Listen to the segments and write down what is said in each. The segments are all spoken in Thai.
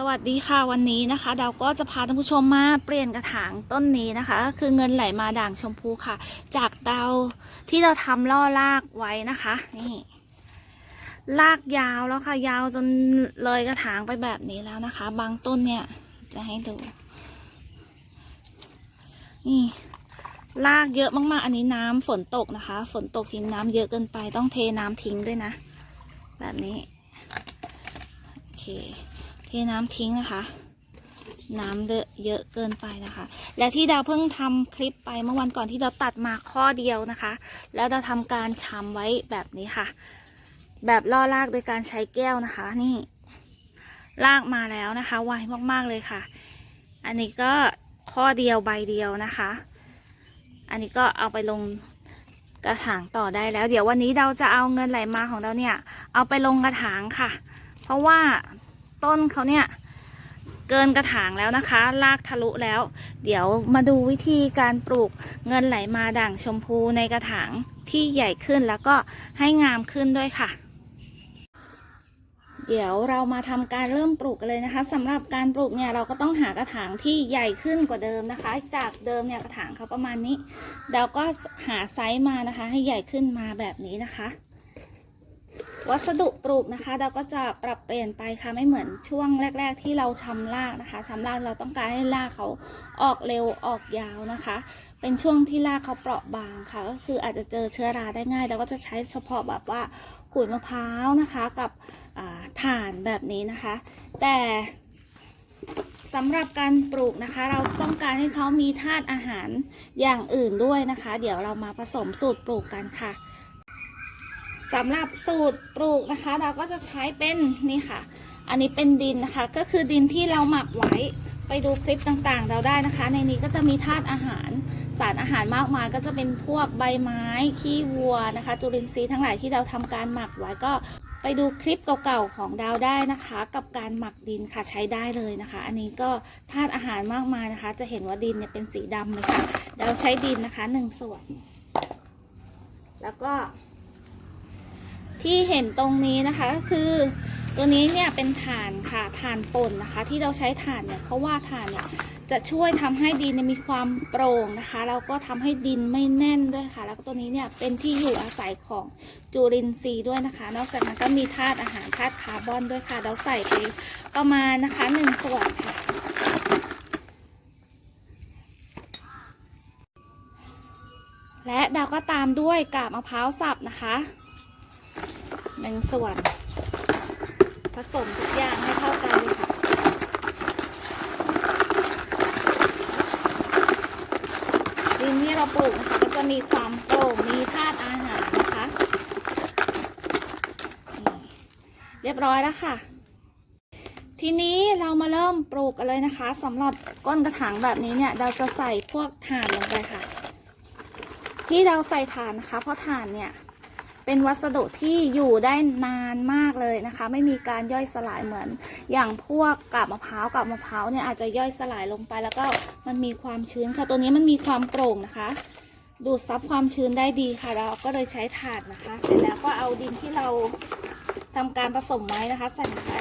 สวัสดีค่ะวันนี้นะคะดาวก็จะพาท่านผู้ชมมาเปลี่ยนกระถางต้นนี้นะคะก็คือเงินไหลมาด่างชมพูค่ะ จากดาวที่เราทำล่อลากไว้นะคะนี่ลากยาวแล้วค่ะ ยาวจนเลยกระถางไปแบบนี้แล้วนะคะ บางต้นเนี่ย จะให้ดู นี่ลากเยอะมากๆ อันนี้น้ำฝนตกนะคะ ฝนตกทิ้งน้ำเยอะเกินไปต้องเทน้ำทิ้งด้วยนะ แบบนี้โอเค เทน้ำทิ้งนะคะ น้ำเยอะเยอะเกินไปนะคะ และที่ดาวเพิ่งทำคลิปไปเมื่อวันก่อนที่เราตัดมาข้อเดียวนะคะ แล้วเราทำการชำไว้แบบนี้ค่ะ แบบล่อลากโดยการใช้แก้วนะคะ นี่ลากมาแล้วนะคะไวมากๆเลยค่ะ อันนี้ก็ข้อเดียวใบเดียวนะคะ อันนี้ก็เอาไปลงกระถางต่อได้แล้ว เดี๋ยววันนี้เราจะเอาเงินไหลมาของเราเนี่ย เอาไปลงกระถางค่ะ เพราะว่า ต้นเขาเนี่ย เกินกระถางแล้วนะคะลากทะลุแล้ว เดี๋ยวมาดูวิธีการปลูกเงินไหลมาด่างชมพูในกระถางที่ใหญ่ขึ้นแล้วก็ให้งามขึ้นด้วยค่ะ เดี๋ยวเรามาทำการเริ่มปลูกกันเลยนะคะสำหรับการปลูกเนี่ยเราก็ต้องหากระถางที่ใหญ่ขึ้นกว่าเดิมนะคะ จากเดิมเนี่ยกระถางเขาประมาณนี้ เราก็หาไซส์มานะคะ ให้ใหญ่ขึ้นมาแบบนี้นะคะ วัสดุปลูกนะคะ เราก็จะปรับเปลี่ยนไปค่ะไม่เหมือนช่วงแรก ๆ ที่เราชำรากนะคะชำรากเราต้องการให้รากเขาออกเร็วออกยาวนะคะ เป็นช่วงที่รากเขาเปราะบางค่ะ ก็คืออาจจะเจอเชื้อราได้ง่ายเราก็จะใช้เฉพาะแบบว่าขูดมะพร้าวนะคะกับถ่านแบบนี้นะคะ แต่สำหรับการปลูกนะคะ เราต้องการให้เขามีธาตุอาหารอย่างอื่นด้วยนะคะ เดี๋ยวเรามาผสมสูตรปลูกกันค่ะ สำหรับสูตรปลูกนะคะ เราก็จะใช้เป็นนี่ค่ะ อันนี้เป็นดินนะคะ ก็คือดินที่เราหมักไว้ไปดูคลิปต่างๆ เราได้นะคะ ในนี้ก็จะมีธาตุอาหาร สารอาหารมากมายก็จะเป็นพวกใบไม้ขี้วัวนะคะ จุลินทรีย์ทั้งหลายที่เราทำการหมักไว้ก็ไปดูคลิปเก่าๆของดาวได้นะคะ กับการหมักดินค่ะใช้ได้เลยนะคะ อันนี้ก็ธาตุอาหารมากมายนะคะ จะเห็นว่าดินเนี่ยเป็นสีดำเลยค่ะเราใช้ดินนะคะหนึ่งส่วน แล้วก็ ที่เห็นตรงนี้นะคะก็คือตัวนี้เนี่ยเป็นถ่านค่ะถ่านป่นนะคะ ที่เราใช้ถ่านเนี่ยเพราะว่าถ่านเนี่ยจะช่วยทำให้ดินมีความโปร่งนะคะแล้วก็ทำให้ดินไม่แน่นด้วยค่ะ แล้วก็ตัวนี้เนี่ยเป็นที่อยู่อาศัยของจุลินทรีย์ด้วยนะคะ นอกจากนั้นก็มีธาตุอาหารธาตุคาร์บอนด้วยค่ะ เราใส่ไปประมาณนะคะหนึ่งส่วนค่ะและดาวก็ตามด้วยกาบมะพร้าวสับนะคะ หนึ่งส่วนผสมทุกอย่างให้เข้ากันเลยค่ะดินที่เราปลูกนะคะก็จะมีความโปร่งมีธาตุอาหารนะคะเรียบร้อยแล้วค่ะ ทีนี้เรามาเริ่มปลูกกันเลยนะคะสำหรับก้นกระถางแบบนี้เนี่ยเราจะใส่พวกถ่านลงไปค่ะ ที่เราใส่ถ่านนะคะ เพราะถ่านเนี่ย เป็นวัสดุที่อยู่ได้นานมากเลยนะคะ ไม่มีการย่อยสลายเหมือน อย่างพวกกาบมะพร้าวกาบมะพร้าวเนี่ยอาจจะย่อยสลายลงไปแล้วก็มันมีความชื้นค่ะ ตัวนี้มันมีความโปร่งนะคะ ดูดซับความชื้นได้ดีค่ะ เราก็เลยใช้ถานนะคะ เสร็จแล้วก็เอาดินที่เราทำการผสมไว้นะคะ ใส่ลงไป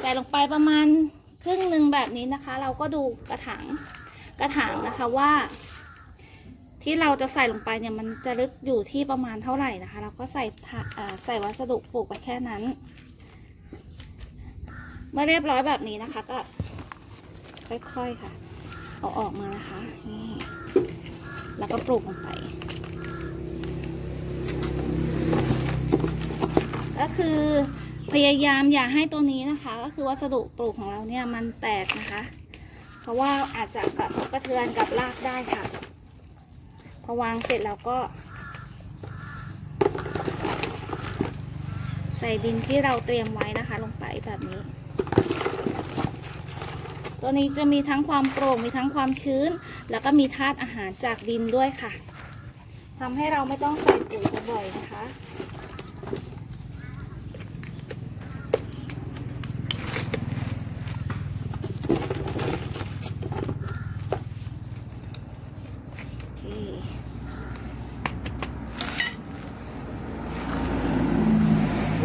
ใส่ลงไปประมาณครึ่งหนึ่งแบบนี้นะคะ เราก็ดูกระถาง กระถางนะคะว่า ที่เราจะใส่ลงไปเนี่ยมันจะลึกอยู่ที่ประมาณเท่าไหร่นะคะ เราก็ใส่ใส่วัสดุปลูกไปแค่นั้น เมื่อเรียบร้อยแบบนี้นะคะ ก็ค่อยๆค่ะ เอาออกมานะคะแล้วก็ปลูกลงไป ก็คือพยายามอย่าให้ตัวนี้นะคะ ก็คือวัสดุปลูกของเราเนี่ยมันแตกนะคะ เพราะว่าอาจจะกระทบกระเทือนกับรากได้ค่ะ พอวางเสร็จแล้วก็ ใส่ดินที่เราเตรียมไว้นะคะ ลงไปแบบนี้ ตัวนี้จะมีทั้งความโปร่งมีทั้งความชื้น แล้วก็มีธาตุอาหารจากดินด้วยค่ะทำให้เราไม่ต้องใส่ปุ๋ยบ่อยๆนะคะ โอเค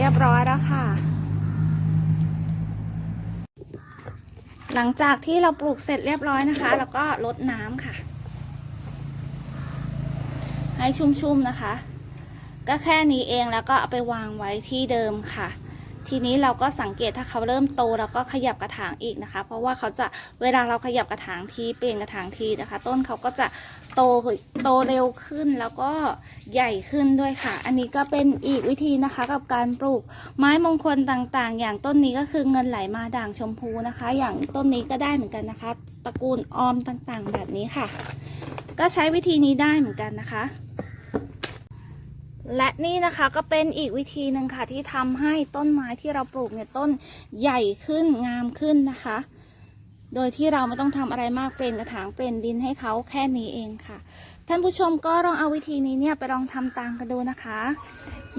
ยบร้อยแล้วค่ะ หลังจากที่เราปลูกเสร็จเรียบร้อยนะคะ แล้วก็ลดน้ำค่ะ ให้ชุ่มๆนะคะ ก็แค่นี้เองแล้วก็เอาไปวางไว้ที่เดิมค่ะ ทีนี้เราก็สังเกตถ้าเขาเริ่มโตเราก็ขยับกระถางอีกนะคะ เพราะว่าเขาจะเวลาเราขยับกระถางทีเปลี่ยนกระถางทีนะคะ ต้นเขาก็จะโตโตเร็วขึ้นแล้วก็ใหญ่ขึ้นด้วยค่ะ อันนี้ก็เป็นอีกวิธีนะคะ กับการปลูกไม้มงคลต่างๆ อย่างต้นนี้ก็คือเงินไหลมาด่างชมพูนะคะ อย่างต้นนี้ก็ได้เหมือนกันนะคะ ตระกูลออมต่างๆ แบบนี้ค่ะ ก็ใช้วิธีนี้ได้เหมือนกันนะคะ และนี่นะคะก็เป็นอีกวิธีหนึ่งค่ะที่ทำให้ต้นไม้ที่เราปลูกเนี่ยต้นใหญ่ขึ้นงามขึ้นนะคะ โดยที่เราไม่ต้องทำอะไรมากเปลี่ยนกระถางเปลี่ยนดินให้เขาแค่นี้เองค่ะ ท่านผู้ชมก็ลองเอาวิธีนี้เนี่ยไปลองทำตามกันดูนะคะ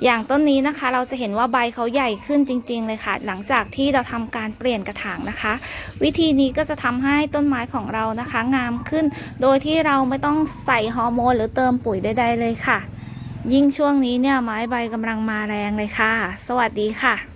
อย่างต้นนี้นะคะ เราจะเห็นว่าใบเขาใหญ่ขึ้นจริง ๆ เลยค่ะ หลังจากที่เราทำการเปลี่ยนกระถางนะคะ วิธีนี้ก็จะทำให้ต้นไม้ของเรานะคะ งามขึ้น โดยที่เราไม่ต้องใส่ฮอร์โมนหรือเติมปุ๋ยใดๆเลยค่ะ ยิ่งช่วงนี้เนี่ยไม้ใบกำลังมาแรงเลยค่ะ สวัสดีค่ะ